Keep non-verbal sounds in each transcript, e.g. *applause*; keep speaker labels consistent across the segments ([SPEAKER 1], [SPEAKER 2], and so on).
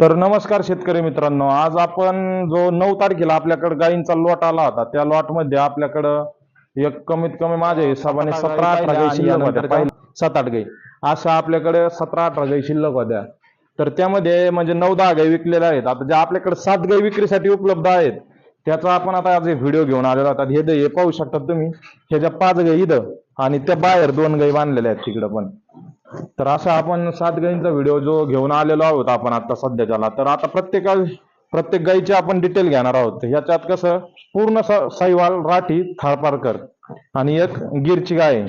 [SPEAKER 1] तर नमस्कार शेतकरी मित्रांनो आज आपण जो नऊ तारखेला आपल्याकडे गायींचा लॉट आला होता त्या लॉटमध्ये आपल्याकडं एक कमीत कमी माझ्या हिशोबाने सतरा अठरा गाई शिल्लक होत्या. सात आठ गाई अशा आपल्याकडे सतरा अठरा गाई शिल्लक होत्या. तर त्यामध्ये म्हणजे नऊ दहा गाई विकलेल्या आहेत. आता ज्या आपल्याकडे सात गाई विक्रीसाठी उपलब्ध आहेत त्याचा आपण आता आज व्हिडिओ घेऊन आलेलो आहोत. हे दे- हे पाहू शकता तुम्ही ह्याच्या पाच गाई इथं आणि त्या बाहेर दोन गाई बांधलेल्या आहेत तिकडं पण. तर असा आपण सात गायींचा व्हिडिओ जो घेऊन आलेलो आहोत आपण आता सध्याच्याला तर आता प्रत्येका प्रत्येक गायीची आपण डिटेल घेणार आहोत. ह्याच्यात कसं पूर्ण साहिवाल साईवाल राठी थाळपारकर आणि एक गिरची गाय.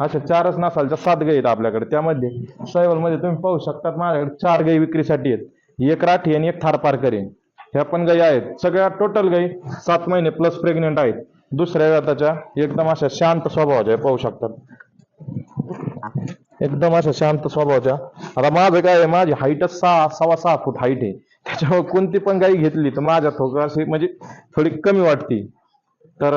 [SPEAKER 1] अशा चारच नसालच्या सात गायी आहेत आपल्याकडे. त्यामध्ये साईवाल मध्ये तुम्ही पाहू शकता माझ्याकडे चार गायी विक्रीसाठी आहेत. एक राठी आणि एक थारपारकर आहे ह्या पण गायी आहेत. सगळ्या टोटल गायी सात महिने प्लस प्रेग्नेंट आहेत. दुसऱ्या जाताच्या एकदम अशा शांत स्वभावाच्या आहे, पाहू शकतात. एकदम अशा शांत स्वभावाच्या आता माझं काय आहे माझी हाईटच सहा सव्वा सहा फूट हाईट आहे. त्याच्यामुळे कोणती पण गाई घेतली तर माझ्या थोडं अशी म्हणजे थोडी कमी वाटते. तर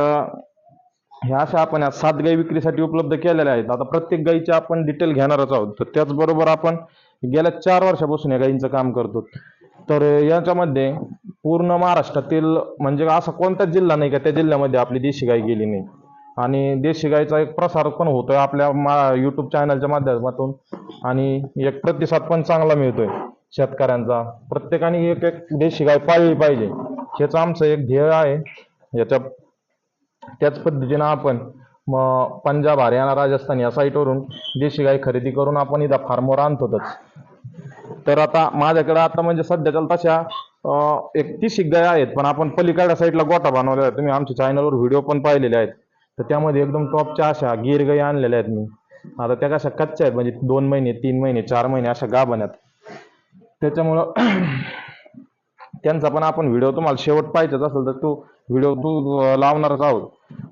[SPEAKER 1] ह्या अशा आपण या सात गाई विक्रीसाठी उपलब्ध केलेल्या आहेत. आता प्रत्येक गाईचे आपण डिटेल घेणारच आहोत. तर त्याचबरोबर आपण गेल्या चार वर्षापासून या गाईंचं काम करतो. तर याच्यामध्ये पूर्ण महाराष्ट्रातील म्हणजे असा कोणताच जिल्हा नाही का त्या जिल्ह्यामध्ये आपली देशी गाय गेली नाही. आणि देशी गायचा एक प्रसार पण होतोय आपल्या मा युट्यूब चॅनलच्या माध्यमातून. आणि एक प्रतिसाद पण चांगला मिळतोय शेतकऱ्यांचा. प्रत्येकाने एक एक देशी गाय पाळली पाहिजे. हेच आमचं एक ध्येय आहे. याच्या त्याच पद्धतीनं आपण मग पंजाब हरियाणा राजस्थान या साईटवरून देशी गाय खरेदी करून आपण इथं फार्मवर आणतोच तर आता माझ्याकडे आता म्हणजे सध्याच्या तशा एक तीस गाय आहेत. पण आपण पलीकडच्या साईडला गोठा बनवलेला आहे. तुम्ही आमच्या चॅनलवर व्हिडिओ पण पाहिलेले आहेत. तर त्यामध्ये एकदम टॉपच्या अशा गिर गाई आणलेल्या आहेत मी. आता त्या कशा कच्च्या आहेत? म्हणजे दोन महिने तीन महिने चार महिने अशा गाभण आहेत. त्याच्यामुळं *clears throat* त्यांचा पण आपण व्हिडिओ तुम्हाला शेवट पाहिजेच असेल तर तो व्हिडिओ तू लावणारच आहोत.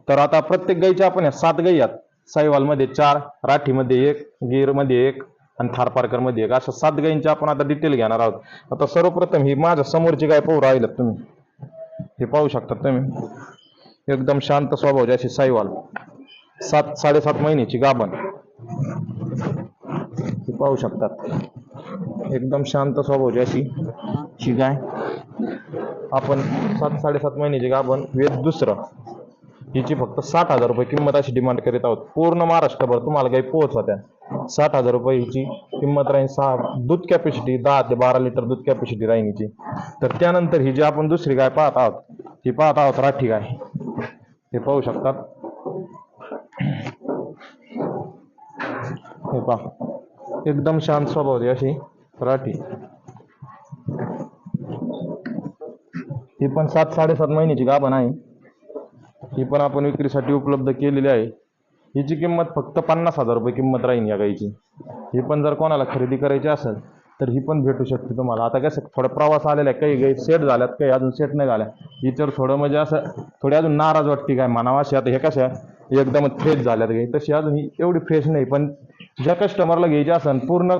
[SPEAKER 1] तर आता प्रत्येक गाईच्या आपण या सात गाई आहेत. साईवालमध्ये चार राठीमध्ये एक गिरमध्ये एक आणि थारपारकरमध्ये एक. अशा सात गायींची आपण आता डिटेल घेणार आहोत. आता सर्वप्रथम ही माझ्या समोरची गाय पाहू राहिल्यात तुम्ही. हे पाहू शकता तुम्ही. एकदम शांत स्वभाव अशी साईवाल. सात साडेसात महिन्याची गाभण. पाहू शकतात. एकदम शांत स्वभाव अशी. ही गाय. आपण सात साडेसात महिन्याची गाभण वेद दुसरं. हिची फक्त साठ हजार रुपये किंमत अशी डिमांड करीत आहोत. पूर्ण महाराष्ट्रभर तुम्हाला काही पोहोचवत्या साठ हजार रुपये हिची किंमत राहील सहा दूध कॅपॅसिटी दहा ते बारा लिटर दूध कॅपॅसिटी राहील हिची तर त्यानंतर ही जी आपण दुसरी गाय पाहत आहोत ही पाहत आहोत राठी गाय. हे पाहू शकतात. हे पहा. एकदम शांत स्वभाव अशी राठी ही पण सात साडेसात महिन्याची गाभण आहे. ही पण आपण विक्रीसाठी उपलब्ध केलेली आहे. हिची किंमत फक्त पन्नास हजार रुपये किंमत राहील या गाईची. ही पण जर कोणाला खरेदी करायची असेल तर ही पण भेटू शकते तुम्हाला. आता कसं थोडा प्रवास आलेला आहे काही काही सेट झाल्यात काही अजून सेट नाही झाल्या. हिच्यावर थोडं म्हणजे असं थोडी अजून नाराज वाटते काय म्हणावं अशी. आता हे कशा एकदम फ्रेश झाल्यात काही. तशी अजून ही एवढी फ्रेश नाही पण ज्या कस्टमरला घ्यायची असेल पूर्ण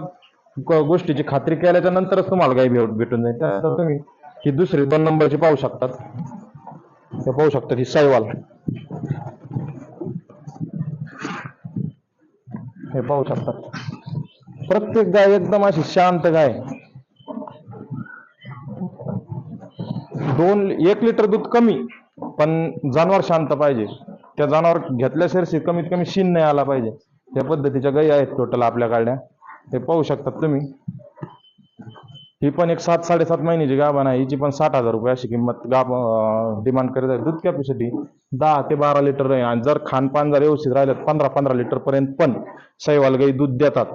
[SPEAKER 1] गोष्टीची खात्री केल्याच्या नंतरच तुम्हाला काही भेट भेटून जाईल. त्यानंतर तुम्ही ही दुसरी दोन नंबरची पाहू शकतात. हे पाहू शकतात ही साईवाल. हे पाहू शकतात. प्रत्येक गाय एकदम अशी शांत गाय. दोन एक लिटर दूध कमी पण जनावर शांत पाहिजे. त्या जनावर घेतल्या शिरशी कमीत कमी शिन नाही आला पाहिजे. त्या पद्धतीच्या गायी आहेत टोटल आपल्या गाड्या. हे पाहू शकतात तुम्ही. ही पण एक सात साडेसात महिन्याची गाभण आहे. हिची पण साठ हजार रुपये अशी किंमत गाभ डिमांड करीत आहे. दूध कॅपॅसिटी दहा ते बारा लिटर आहे. आणि जर खानपान जर व्यवस्थित राहिलं पंधरा पंधरा लिटर पर्यंत पण सैवाल गाई दूध देतात.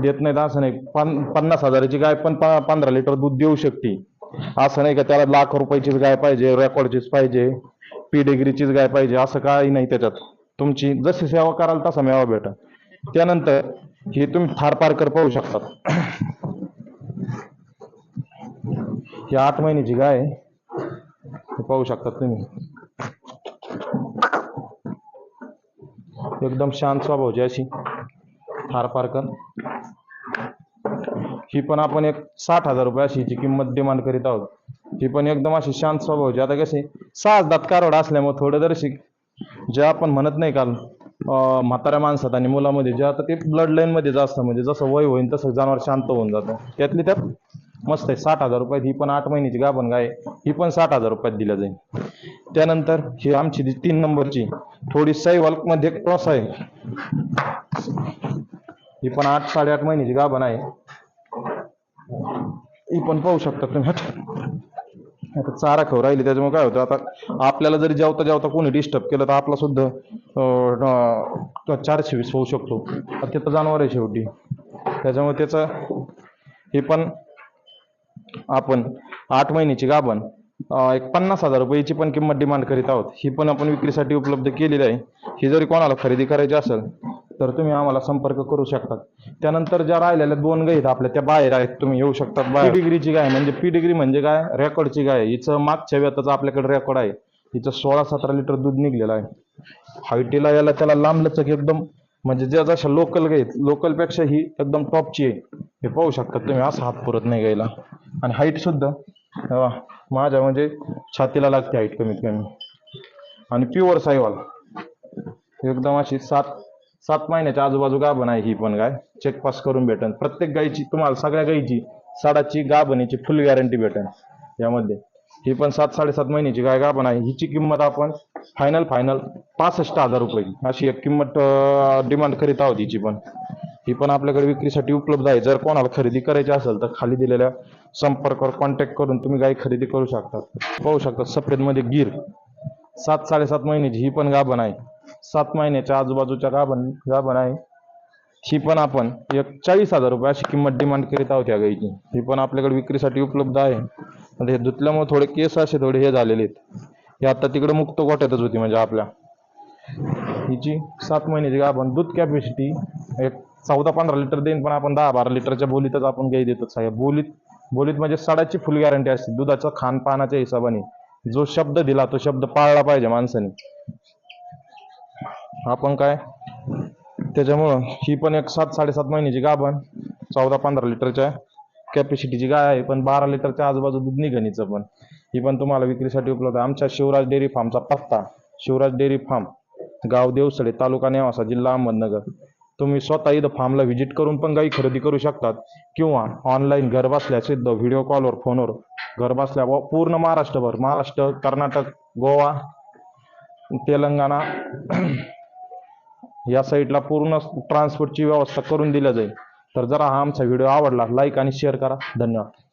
[SPEAKER 1] देत नाहीत असं नाही. पन पन्नास हजाराची गाय पण पंधरा लिटर दूध देऊ शकते. असं नाही का त्याला लाख रुपयाचीच गाय पाहिजे रेकॉर्डचीच पाहिजे पिडेगिरीचीच गाय पाहिजे असं काही नाही त्याच्यात. तुमची जशी सेवा कराल तसा मेवा भेटा. त्यानंतर ही तुम्ही थार पारकर पाहू शकतात ही आठ महिन्याची गाय हे पाहू शकतात तुम्ही. एकदम शांत स्वभावची अशी. थार पारकर ही पण आपण एक साठ हजार रुपये अशी हिची किंमत डिमांड करीत आहोत. ही पण एकदम अशी शांत स्वभावची आता कसे सहा दात कारवड असल्यामुळे थोडं जर जे आपण म्हणत नाही काल म्हाताऱ्या माणसात आणि मुलामध्ये जे आता ते ब्लड लाईनमध्ये जास्त म्हणजे जसं वय होईल तसं जनावर शांत होऊन जातं. त्यातली त्यात मस्त आहे. साठ हजार रुपयात ही पण आठ महिन्याची गाभण गाय ही पण साठ हजार रुपयात दिल्या जाईल. त्यानंतर ही आमची जी तीन नंबरची थोडी सैवाल मध्ये क्रॉस आहे. ही पण आठ साडेआठ महिन्याची गाभण आहे. ही पण पाहू शकता तुम्ही. आता चारा खाऊ राहिली त्याच्यामुळे काय होतं आता आपल्याला जरी जेवता जेवता कोणी डिस्टर्ब केलं तर आपला सुद्धा चारशे वीस होऊ शकतो. ते तर जाणवर आहे शेवटी. त्याच्यामुळे त्याचं हे पण आपण आठ महिन्याची गाभण एक पन्नास हजार रुपयाची पण किंमत डिमांड करीत आहोत. ही पण आपण विक्रीसाठी उपलब्ध केलेली आहे. ही जरी कोणाला खरेदी करायची असेल तर तुम्ही आम्हाला संपर्क करू शकता. त्यानंतर ज्या राहिलेल्या दोन गायी आहेत आपल्या त्या बाहेर आहेत तुम्ही येऊ शकतात बाहेर. डिग्रीची गाय म्हणजे पी डिग्री म्हणजे काय? रेकॉर्डची गाय हिचं मागच्या वेताचं आपल्याकडे रेकॉर्ड आहे. हिचं सोळा सतरा लिटर दूध निघलेलं आहे. हायटीला याला त्याला लांब लचक एकदम म्हणजे ज्या जशा लोकल गाई लोकलपेक्षा ही एकदम टॉपची आहे. हे पाहू शकता तुम्ही असा हात पुरत नाही गायला आणि हाईट सुद्धा माझ्या म्हणजे छातीला लागते हाईट कमीत कमी. आणि प्युअर साईवाल. एकदम अशी सात सात महिन्याच्या आजूबाजू गाभण आहे ही पण गाय. चेक पास करून भेटन. प्रत्येक गायची तुम्हाला सगळ्या गायची साडाची गाभणीची फुल गॅरंटी भेटन. यामध्ये. ही पण सात साडेसात महिन्याची गाय गाभण आहे. हिची किंमत आपण फायनल फायनल पासष्ट हजार रुपये. अशी एक किंमत डिमांड करीत आहोत हिची पण. ही पण आपल्याकडे विक्रीसाठी उपलब्ध आहे. जर कोणाला खरेदी करायची असेल तर खाली दिलेल्या संपर्कावर कॉन्टॅक्ट करून तुम्ही गाय खरेदी करू शकता. पाहू शकता सफेदमध्ये गिर सात साडेसात महिन्याची ही पण गाभण आहे. सात महिन्याच्या आजूबाजूच्या गाभण गाभण आहे. ही पण आपण एक चाळीस हजार रुपये अशी किंमत डिमांड करीत आहोत या गाईची. ही पण आपल्याकडे विक्रीसाठी उपलब्ध आहे. हे धुतल्यामुळे थोडे केस असे थोडे हे झालेले आहेत. हे आता तिकडे मुक्त गोठ्यातच होती म्हणजे आपल्या. हिची सात महिन्याची गाभण दूध कॅपॅसिटी एक चौदा पंधरा लिटर देईन पण आपण दहा बारा लिटरच्या बोलीतच आपण गाई देतो साहेब बोलीत बोलीत म्हणजे सडाची फुल गॅरंटी असते. दुधाचं खानपानाच्या हिशोबाने जो शब्द दिला तो शब्द पाळला पाहिजे माणसाने. आपण काय? त्याच्यामुळं ही पण एक सात साडेसात महिन्याची गाभण चौदा पंधरा लिटरच्या कॅपॅसिटीची गाय आहे. पण बारा लिटरच्या आजूबाजू दूध निघणीचं पण. ही पण तुम्हाला विक्रीसाठी उपलब्ध आहे. आमच्या शिवराज डेअरी फार्मचा पत्ता शिवराज डेअरी फार्म गाव देवसडे तालुका नेवासा जिल्हा अहमदनगर. तुम्ही स्वतः इथं फार्मला व्हिजिट करून पण गाई खरेदी करू शकतात. किंवा ऑनलाईन घर बसल्या सिद्ध व्हिडिओ कॉलवर फोनवर घर बसल्या व पूर्ण महाराष्ट्रभर महाराष्ट्र कर्नाटक गोवा तेलंगणा या साईटला पूर्ण ट्रान्सपोर्टची व्यवस्था करून दिल्या जाईल. तर जरा हा आमचा व्हिडिओ आवडला लाईक आणि शेअर करा. धन्यवाद.